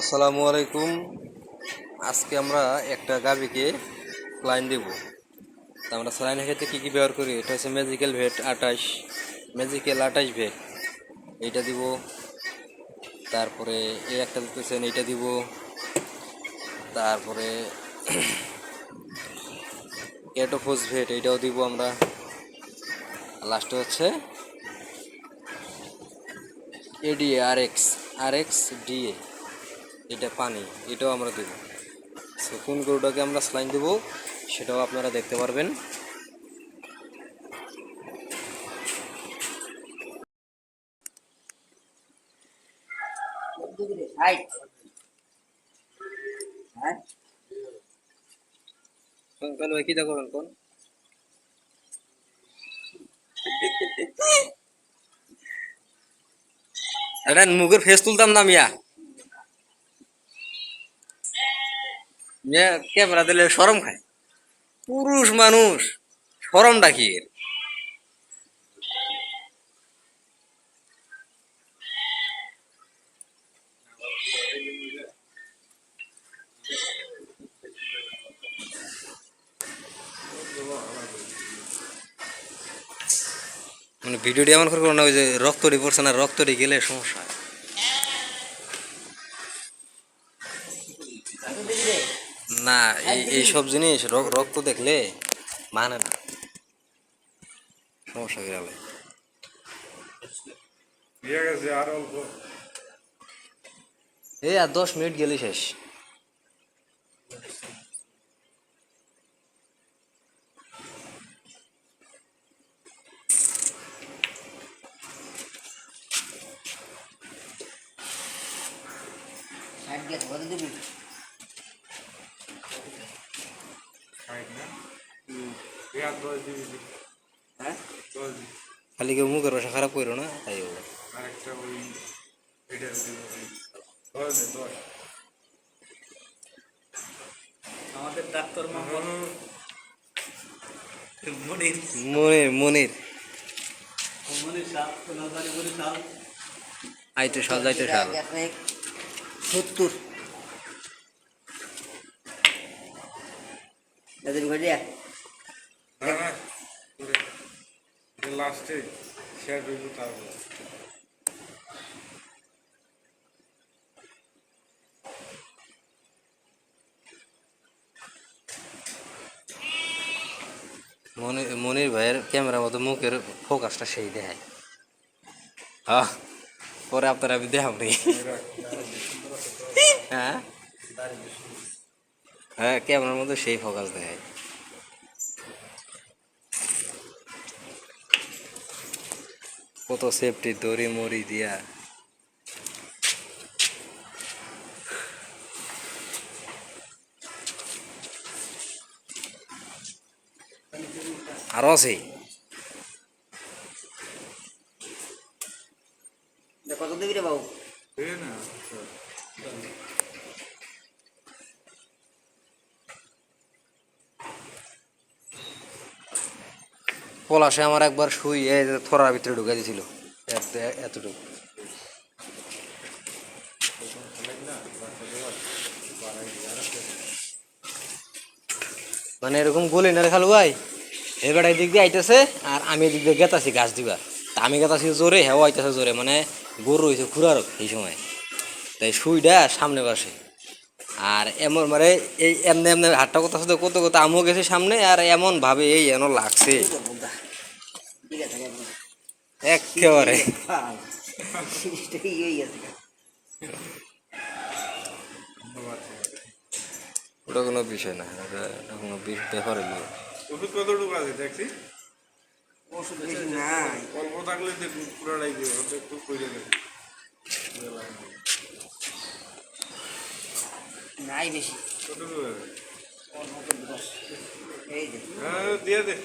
আসসালামু আলাইকুম। আজকে আমরা একটা গাবিকে স্লাইন দেব। তা আমরা স্লাইনের ক্ষেত্রে কী কী ব্যবহার করি? এটা হচ্ছে ম্যাজিক্যাল ভেট আঠাশ ম্যাজিক্যাল আঠাশ ভেট এইটা দিব। তারপরে এই একটা দিতেছেন এইটা দিব। তারপরে ক্যাটোফোস ভেট এইটাও দিব আমরা। লাস্টে হচ্ছে এডিএ আর এক্স আর এক্স ডিএ এটা পানি এটাও আমরা দেবো। সো কোন গরুটাকে আমরা স্লাইন দেবো সেটাও আপনারা দেখতে পারবেন। কোন কী কোন এটা মুখের ফেস তুলতাম না মিয়া মিয়া ক্যামেরা দিলে সরম খায়। পুরুষ মানুষ সরম ডাকি মানে ভিডিওটি এমন করে না, ওই যে রক্তটি পড়ছে না রক্তটি গেলে সমস্যা। হয় না এই সব জিনিস রক্ত দেখলে মানে না। সমস্যা গেলে আর অল্প। এই আর দশ মিনিট গেলে শেষ। খাই না এই আর দশ খালি কেউ মুখের ভাষা খারাপ করো না তাই আরেকটা ওই আমাদের ডাক্তার মনির। মনির মনির। আইতে সাল যাইতে সাল। সত্তর। দাদুর ঘরে না লাস্টে শেয়ার করব তারপর মনির মনির ভাইয়ের ক্যামেরার মতো মুখের ফোকাসটা সেই দেখায়। হ্যাঁ পরে আপনারা আমি দেখাব নি। হ্যাঁ? হ্যাঁ ক্যামেরার মধ্যে সেই ফোকাস দেখায়। কত সেফটি দড়ি মরি দিয়া। আরও আছে। কত দিবি রে বাবু? না। পলাশে আমার একবার শুই থরার ভিতরে ঢুকে দিয়েছিল এতটুকু। মানে এরকম গলি না খালু ভাই এবার দিক দিয়ে আইতেছে আর আমি এদিক দিয়ে গেতাছি গাছ দিবা তা আমি গেতাছি জোরে হেওয়া আইতেছে জোরে মানে গরু হয়েছে খুরারক এই সময়। তাই শুইটা সামনে পাশে। আর এমন মানে এই এমনি এমনি হাতটা কথা সাথে কত কত আমিও গেছে সামনে আর এমন ভাবে এই এমন লাগছে। ঠিক আছে একদম। একেবারে। ওটা কোনো বিষয় না ওটা কোনো বি- ব্যাপারই নয় ওষুধ কতটুকু আছে দেখছি? ওষুধ বেশি নাই। অল্প থাকলে দেখুন পুরাটাই নাই বেশি। এই যে। হ্যাঁ, দিয়ে দে।